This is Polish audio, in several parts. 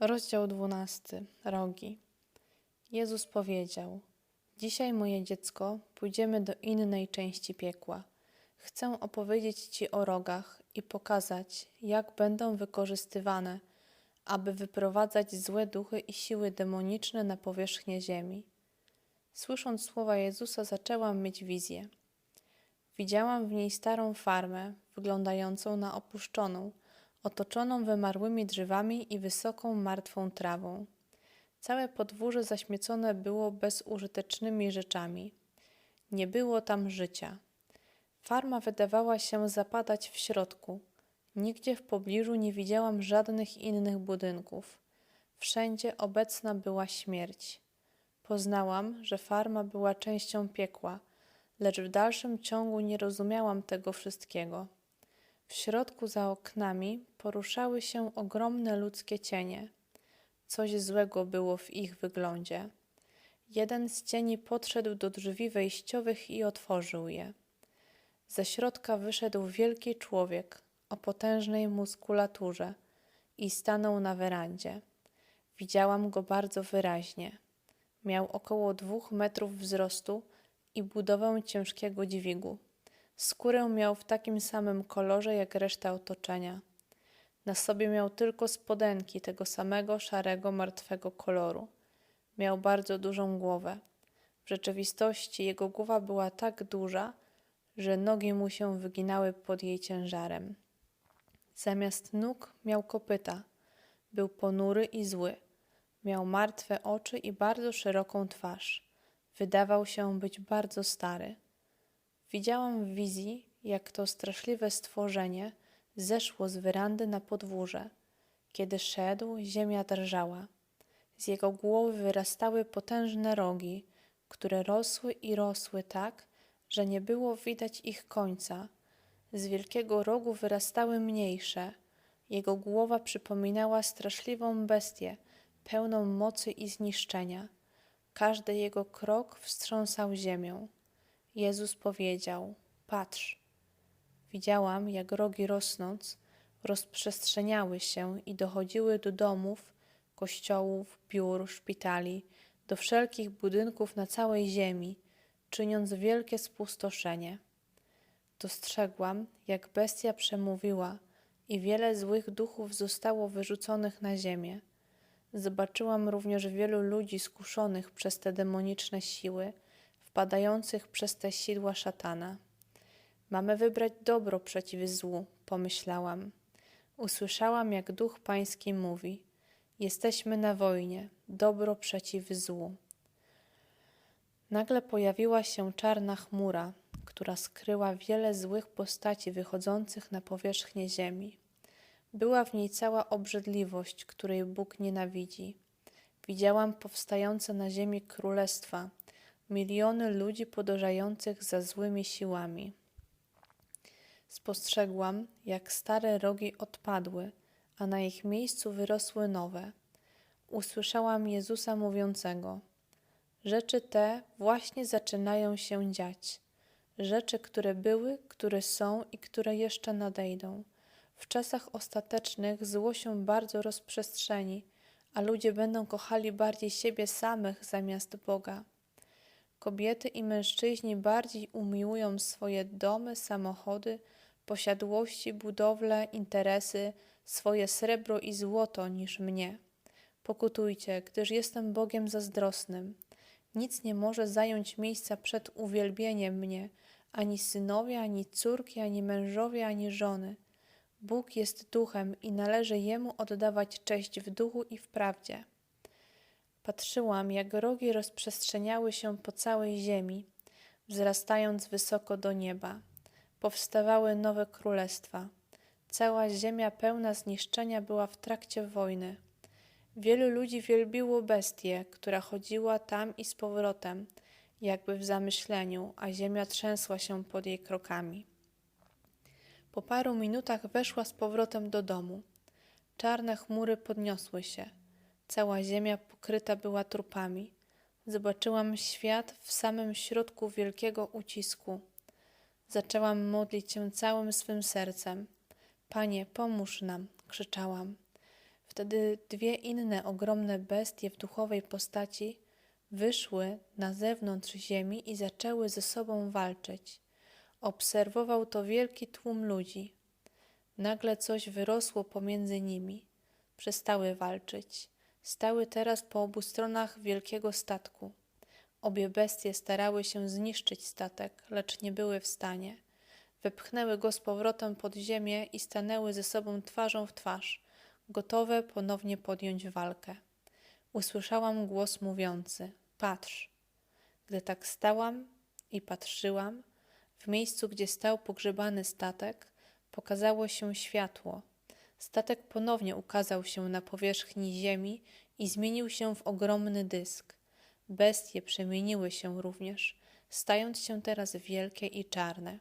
Rozdział 12. Rogi. Jezus powiedział: Dzisiaj, moje dziecko, pójdziemy do innej części piekła. Chcę opowiedzieć Ci o rogach i pokazać, jak będą wykorzystywane, aby wyprowadzać złe duchy i siły demoniczne na powierzchnię ziemi. Słysząc słowa Jezusa, zaczęłam mieć wizję. Widziałam w niej starą farmę, wyglądającą na opuszczoną, otoczoną wymarłymi drzewami i wysoką martwą trawą. Całe podwórze zaśmiecone było bezużytecznymi rzeczami. Nie było tam życia. Farma wydawała się zapadać w środku. Nigdzie w pobliżu nie widziałam żadnych innych budynków. Wszędzie obecna była śmierć. Poznałam, że farma była częścią piekła, lecz w dalszym ciągu nie rozumiałam tego wszystkiego. W środku za oknami poruszały się ogromne ludzkie cienie. Coś złego było w ich wyglądzie. Jeden z cieni podszedł do drzwi wejściowych i otworzył je. Ze środka wyszedł wielki człowiek o potężnej muskulaturze i stanął na werandzie. Widziałam go bardzo wyraźnie. Miał około dwóch metrów wzrostu i budowę ciężkiego dźwigu. Skórę miał w takim samym kolorze jak reszta otoczenia. Na sobie miał tylko spodenki tego samego szarego, martwego koloru. Miał bardzo dużą głowę. W rzeczywistości jego głowa była tak duża, że nogi mu się wyginały pod jej ciężarem. Zamiast nóg miał kopyta. Był ponury i zły. Miał martwe oczy i bardzo szeroką twarz. Wydawał się być bardzo stary. Widziałam w wizji, jak to straszliwe stworzenie zeszło z werandy na podwórze. Kiedy szedł, ziemia drżała. Z jego głowy wyrastały potężne rogi, które rosły i rosły tak, że nie było widać ich końca. Z wielkiego rogu wyrastały mniejsze. Jego głowa przypominała straszliwą bestię, pełną mocy i zniszczenia. Każdy jego krok wstrząsał ziemią. Jezus powiedział: Patrz. Widziałam, jak rogi rosnąc, rozprzestrzeniały się i dochodziły do domów, kościołów, biur, szpitali, do wszelkich budynków na całej ziemi, czyniąc wielkie spustoszenie. Dostrzegłam, jak bestia przemówiła i wiele złych duchów zostało wyrzuconych na ziemię. Zobaczyłam również wielu ludzi skuszonych przez te demoniczne siły, wpadających przez te sidła szatana. Mamy wybrać dobro przeciw złu, pomyślałam. Usłyszałam, jak duch pański mówi: Jesteśmy na wojnie, dobro przeciw złu. Nagle pojawiła się czarna chmura, która skryła wiele złych postaci wychodzących na powierzchnię ziemi. Była w niej cała obrzydliwość, której Bóg nienawidzi. Widziałam powstające na ziemi królestwa, miliony ludzi podążających za złymi siłami. Spostrzegłam, jak stare rogi odpadły, a na ich miejscu wyrosły nowe. Usłyszałam Jezusa mówiącego: Rzeczy te właśnie zaczynają się dziać. Rzeczy, które były, które są i które jeszcze nadejdą. W czasach ostatecznych zło się bardzo rozprzestrzeni, a ludzie będą kochali bardziej siebie samych zamiast Boga. Kobiety i mężczyźni bardziej umiłują swoje domy, samochody, posiadłości, budowle, interesy, swoje srebro i złoto niż mnie. Pokutujcie, gdyż jestem Bogiem zazdrosnym. Nic nie może zająć miejsca przed uwielbieniem mnie, ani synowie, ani córki, ani mężowie, ani żony. Bóg jest duchem i należy Jemu oddawać cześć w duchu i w prawdzie. Patrzyłam, jak rogi rozprzestrzeniały się po całej ziemi, wzrastając wysoko do nieba. Powstawały nowe królestwa. Cała ziemia pełna zniszczenia była w trakcie wojny. Wielu ludzi wielbiło bestię, która chodziła tam i z powrotem, jakby w zamyśleniu, a ziemia trzęsła się pod jej krokami. Po paru minutach weszła z powrotem do domu. Czarne chmury podniosły się. Cała ziemia pokryta była trupami. Zobaczyłam świat w samym środku wielkiego ucisku. Zaczęłam modlić się całym swym sercem. Panie, pomóż nam, krzyczałam. Wtedy dwie inne ogromne bestie w duchowej postaci wyszły na zewnątrz ziemi i zaczęły ze sobą walczyć. Obserwował to wielki tłum ludzi. Nagle coś wyrosło pomiędzy nimi. Przestały walczyć. Stały teraz po obu stronach wielkiego statku. Obie bestie starały się zniszczyć statek, lecz nie były w stanie. Wepchnęły go z powrotem pod ziemię i stanęły ze sobą twarzą w twarz, gotowe ponownie podjąć walkę. Usłyszałam głos mówiący: Patrz. Gdy tak stałam i patrzyłam, w miejscu, gdzie stał pogrzebany statek, pokazało się światło. Statek ponownie ukazał się na powierzchni ziemi i zmienił się w ogromny dysk. Bestie przemieniły się również, stając się teraz wielkie i czarne.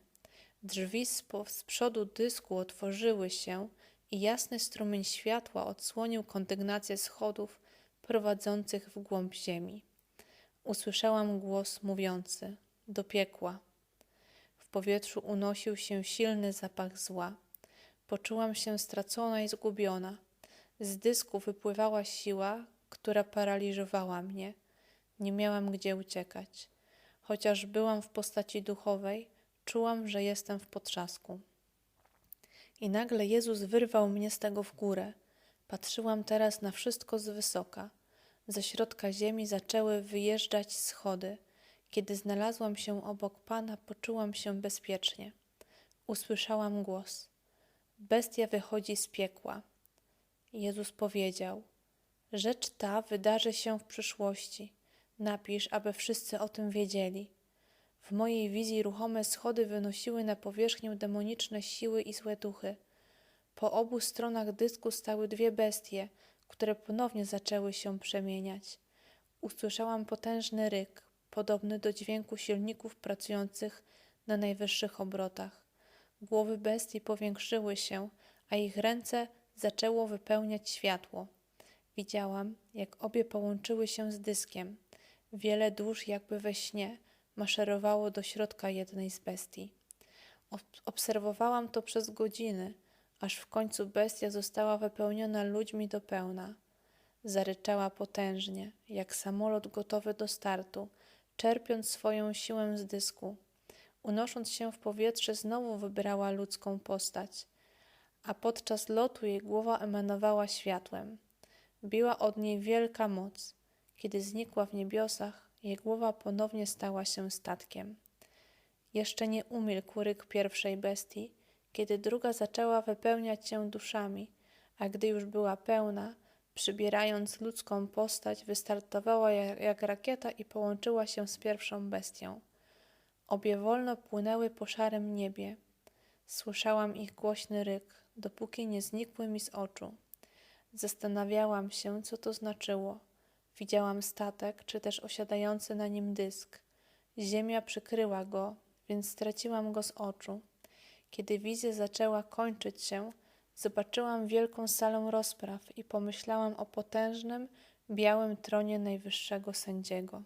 Drzwi z, z przodu dysku otworzyły się i jasny strumień światła odsłonił kondygnację schodów prowadzących w głąb ziemi. Usłyszałam głos mówiący: Do piekła. W powietrzu unosił się silny zapach zła. Poczułam się stracona i zgubiona. Z dysku wypływała siła, która paraliżowała mnie. Nie miałam gdzie uciekać. Chociaż byłam w postaci duchowej, czułam, że jestem w potrzasku. I nagle Jezus wyrwał mnie z tego w górę. Patrzyłam teraz na wszystko z wysoka. Ze środka ziemi zaczęły wyjeżdżać schody. Kiedy znalazłam się obok Pana, poczułam się bezpiecznie. Usłyszałam głos: Bestia wychodzi z piekła. Jezus powiedział: Rzecz ta wydarzy się w przyszłości. Napisz, aby wszyscy o tym wiedzieli. W mojej wizji ruchome schody wynosiły na powierzchnię demoniczne siły i złe duchy. Po obu stronach dysku stały dwie bestie, które ponownie zaczęły się przemieniać. Usłyszałam potężny ryk, podobny do dźwięku silników pracujących na najwyższych obrotach. Głowy bestii powiększyły się, a ich ręce zaczęło wypełniać światło. Widziałam, jak obie połączyły się z dyskiem. Wiele dusz, jakby we śnie, maszerowało do środka jednej z bestii. Obserwowałam to przez godziny, aż w końcu bestia została wypełniona ludźmi do pełna. Zaryczała potężnie, jak samolot gotowy do startu, czerpiąc swoją siłę z dysku. Unosząc się w powietrze, znowu wybrała ludzką postać, a podczas lotu jej głowa emanowała światłem. Biła od niej wielka moc. Kiedy znikła w niebiosach, jej głowa ponownie stała się statkiem. Jeszcze nie umilkł ryk pierwszej bestii, kiedy druga zaczęła wypełniać się duszami, a gdy już była pełna, przybierając ludzką postać, wystartowała jak, rakieta i połączyła się z pierwszą bestią. Obie wolno płynęły po szarym niebie. Słyszałam ich głośny ryk, dopóki nie znikły mi z oczu. Zastanawiałam się, co to znaczyło. Widziałam statek, czy też osiadający na nim dysk. Ziemia przykryła go, więc straciłam go z oczu. Kiedy wizja zaczęła kończyć się, zobaczyłam wielką salę rozpraw i pomyślałam o potężnym, białym tronie najwyższego sędziego.